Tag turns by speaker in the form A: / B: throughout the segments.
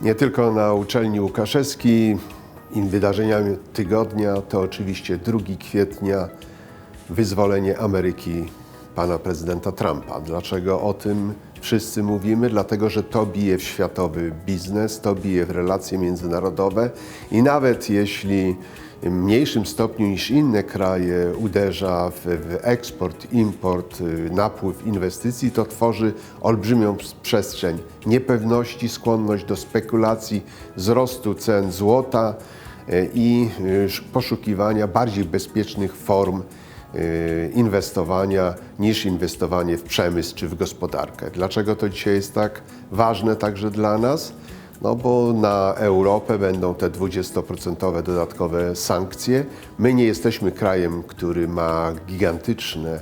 A: Nie tylko na uczelni Łukaszewskiej. In wydarzeniami tygodnia to oczywiście 2 kwietnia, wyzwolenie Ameryki pana prezydenta Trumpa. Dlaczego o tym wszyscy mówimy? Dlatego, że to bije w światowy biznes, to bije w relacje międzynarodowe i nawet jeśli w mniejszym stopniu niż inne kraje uderza w, w eksport, import, y, napływ inwestycji, to tworzy olbrzymią przestrzeń niepewności, skłonność do spekulacji, wzrostu cen złota y, i y, sz- poszukiwania bardziej bezpiecznych form inwestowania niż inwestowanie w przemysł czy w gospodarkę. Dlaczego to dzisiaj jest tak ważne także dla nas? No bo na Europę będą te 20% dodatkowe sankcje. My nie jesteśmy krajem, który ma gigantyczne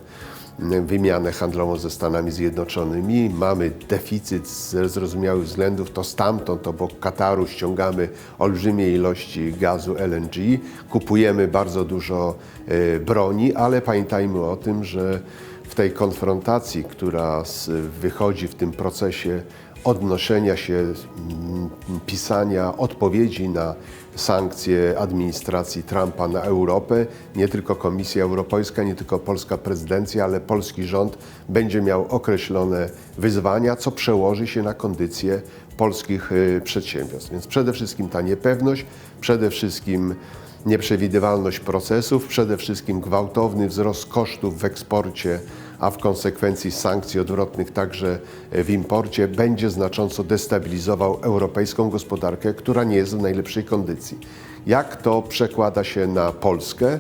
A: wymianę handlową ze Stanami Zjednoczonymi. Mamy deficyt ze zrozumiałych względów, to stamtąd, obok Kataru ściągamy olbrzymie ilości gazu LNG, kupujemy bardzo dużo e, broni, ale pamiętajmy o tym, że w tej konfrontacji, która wychodzi w tym procesie odnoszenia się, mm, pisania odpowiedzi na sankcje administracji Trumpa na Europę. Nie tylko Komisja Europejska, nie tylko polska prezydencja, ale polski rząd będzie miał określone wyzwania, co przełoży się na kondycję polskich y, przedsiębiorstw. Więc przede wszystkim ta niepewność, przede wszystkim nieprzewidywalność procesów, przede wszystkim gwałtowny wzrost kosztów w eksporcie, a w konsekwencji sankcji odwrotnych także w imporcie, będzie znacząco destabilizował europejską gospodarkę, która nie jest w najlepszej kondycji. Jak to przekłada się na Polskę?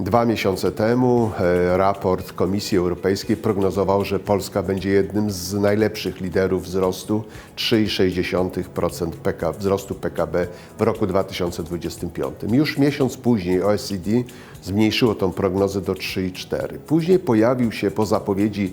A: Dwa miesiące temu e, raport Komisji Europejskiej prognozował, że Polska będzie jednym z najlepszych liderów wzrostu 3,6% PK, wzrostu PKB w roku 2025. Już miesiąc później OECD zmniejszyło tą prognozę do 3,4. Później pojawił się po zapowiedzi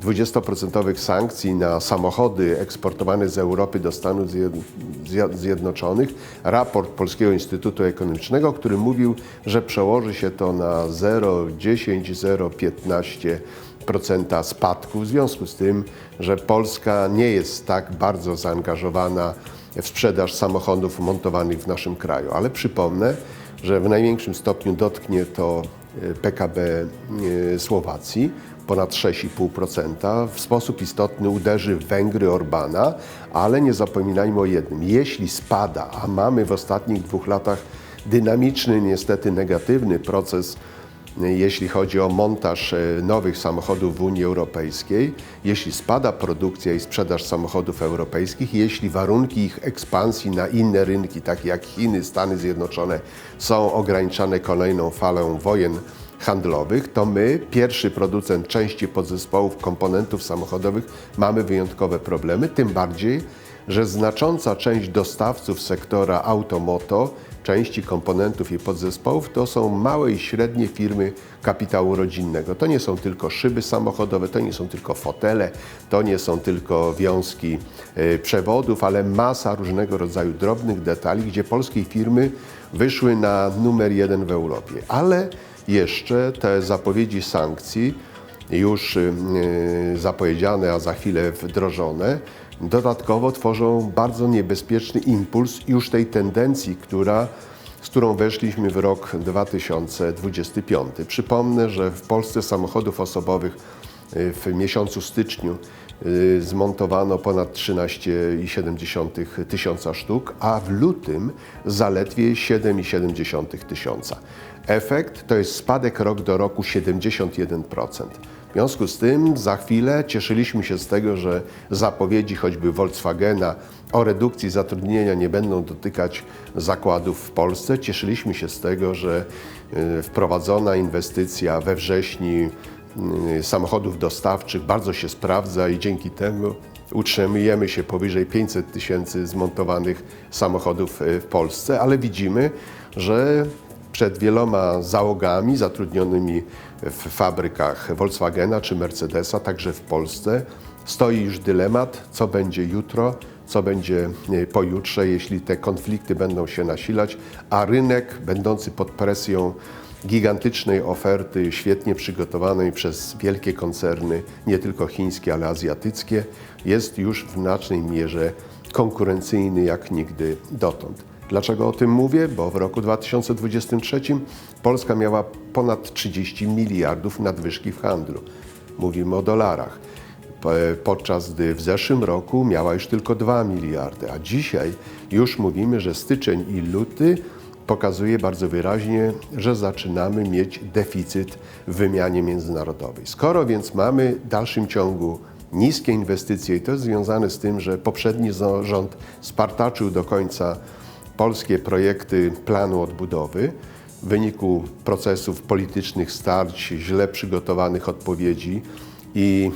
A: 20% sankcji na samochody eksportowane z Europy do Stanów Zjed- Zjed- Zjednoczonych. Raport Polskiego Instytutu Ekonomicznego, który mówił, że przełoży się to na 0,10-0,15% procenta spadku, w związku z tym, że Polska nie jest tak bardzo zaangażowana w sprzedaż samochodów montowanych w naszym kraju. Ale przypomnę, że w największym stopniu dotknie to e, PKB e, Słowacji, ponad 6,5%. W sposób istotny uderzy w Węgry Orbana, ale nie zapominajmy o jednym. Jeśli spada, a mamy w ostatnich dwóch latach dynamiczny, niestety negatywny proces jeśli chodzi o montaż e, nowych samochodów w Unii Europejskiej, jeśli spada produkcja i sprzedaż samochodów europejskich, jeśli warunki ich ekspansji na inne rynki, takie jak Chiny, Stany Zjednoczone, są ograniczane kolejną falą wojen handlowych, to my, pierwszy producent części podzespołów, komponentów samochodowych, mamy wyjątkowe problemy, tym bardziej, że znacząca część dostawców sektora automoto, części komponentów i podzespołów to są małe i średnie firmy kapitału rodzinnego. To nie są tylko szyby samochodowe, to nie są tylko fotele, to nie są tylko wiązki e, przewodów, ale masa różnego rodzaju drobnych detali, gdzie polskie firmy wyszły na numer jeden w Europie. Ale jeszcze te zapowiedzi sankcji już y, zapowiedziane, a za chwilę wdrożone, dodatkowo tworzą bardzo niebezpieczny impuls już tej tendencji, która, z którą weszliśmy w rok 2025. Przypomnę, że w Polsce samochodów osobowych y, w miesiącu styczniu y, zmontowano ponad 13,7 tysiąca sztuk, a w lutym zaledwie 7,7 tysiąca. Efekt to jest spadek rok do roku 71%. W związku z tym za chwilę cieszyliśmy się z tego, że zapowiedzi choćby Volkswagena o redukcji zatrudnienia nie będą dotykać zakładów w Polsce. Cieszyliśmy się z tego, że y, wprowadzona inwestycja we wrześniu y, samochodów dostawczych bardzo się sprawdza i dzięki temu utrzymujemy się powyżej 500 tysięcy zmontowanych samochodów y, w Polsce, ale widzimy, że przed wieloma załogami zatrudnionymi w fabrykach Volkswagena czy Mercedesa, także w Polsce, stoi już dylemat, co będzie jutro, co będzie e, pojutrze, jeśli te konflikty będą się nasilać, a rynek będący pod presją gigantycznej oferty, świetnie przygotowanej przez wielkie koncerny, nie tylko chińskie, ale azjatyckie, jest już w znacznej mierze konkurencyjny jak nigdy dotąd. Dlaczego o tym mówię? Bo w roku 2023 Polska miała ponad 30 miliardów nadwyżki w handlu. Mówimy o dolarach. Po- Podczas gdy w zeszłym roku miała już tylko 2 miliardy, a dzisiaj już mówimy, że styczeń i luty pokazuje bardzo wyraźnie, że zaczynamy mieć deficyt w wymianie międzynarodowej. Skoro więc mamy w dalszym ciągu niskie inwestycje i to jest związane z tym, że poprzedni rząd spartaczył do końca polskie projekty planu odbudowy w wyniku procesów politycznych starć, źle przygotowanych odpowiedzi i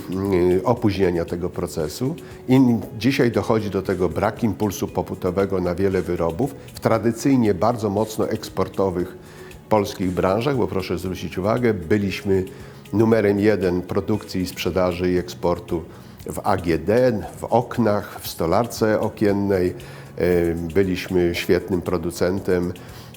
A: y, opóźnienia tego procesu. I dzisiaj dochodzi do tego brak impulsu popytowego na wiele wyrobów w tradycyjnie bardzo mocno eksportowych polskich branżach, bo proszę zwrócić uwagę, byliśmy numerem jeden produkcji, sprzedaży i eksportu w AGD, w oknach, w stolarce okiennej. E, Byliśmy świetnym producentem,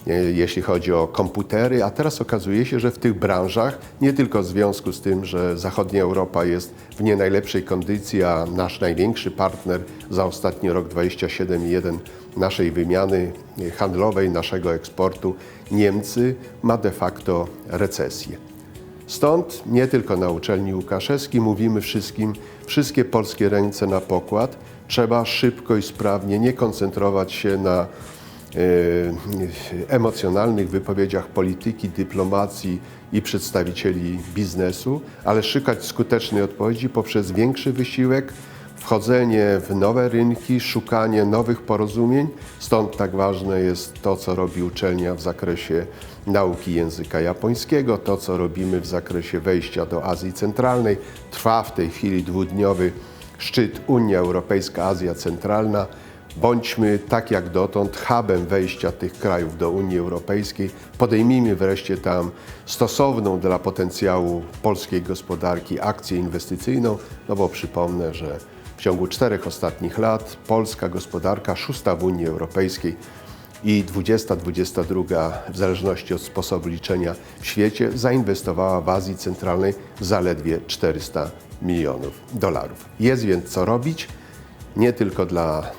A: e, jeśli chodzi o komputery, a teraz okazuje się, że w tych branżach, nie tylko w związku z tym, że zachodnia Europa jest w nie najlepszej kondycji, a nasz największy partner za ostatni rok 27,1 naszej wymiany handlowej, naszego eksportu, Niemcy, ma de facto recesję. Stąd nie tylko na uczelni Łukaszewskiej mówimy wszystkim, wszystkie polskie ręce na pokład. Trzeba szybko i sprawnie nie koncentrować się na e, emocjonalnych wypowiedziach polityki, dyplomacji i przedstawicieli biznesu, ale szukać skutecznej odpowiedzi poprzez większy wysiłek, wchodzenie w nowe rynki, szukanie nowych porozumień. Stąd tak ważne jest to, co robi uczelnia w zakresie nauki języka japońskiego, to, co robimy w zakresie wejścia do Azji Centralnej. Trwa w tej chwili dwudniowy szczyt Unia Europejska-Azja Centralna. Bądźmy tak jak dotąd hubem wejścia tych krajów do Unii Europejskiej. Podejmijmy wreszcie tam stosowną dla potencjału polskiej gospodarki akcję inwestycyjną, no bo przypomnę, że w ciągu czterech ostatnich lat polska gospodarka, szósta w Unii Europejskiej i 20-22 w zależności od sposobu liczenia w świecie zainwestowała w Azji Centralnej zaledwie 400 milionów dolarów. Jest więc co robić, nie tylko dla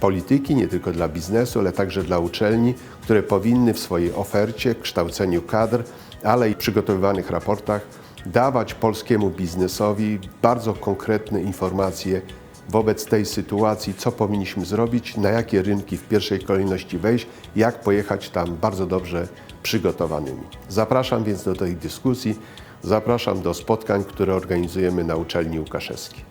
A: polityki, nie tylko dla biznesu, ale także dla uczelni, które powinny w swojej ofercie, kształceniu kadr, ale i przygotowywanych raportach dawać polskiemu biznesowi bardzo konkretne informacje wobec tej sytuacji, co powinniśmy zrobić, na jakie rynki w pierwszej kolejności wejść, jak pojechać tam bardzo dobrze przygotowanymi. Zapraszam więc do tej dyskusji, zapraszam do spotkań, które organizujemy na uczelni Łukaszewskiej.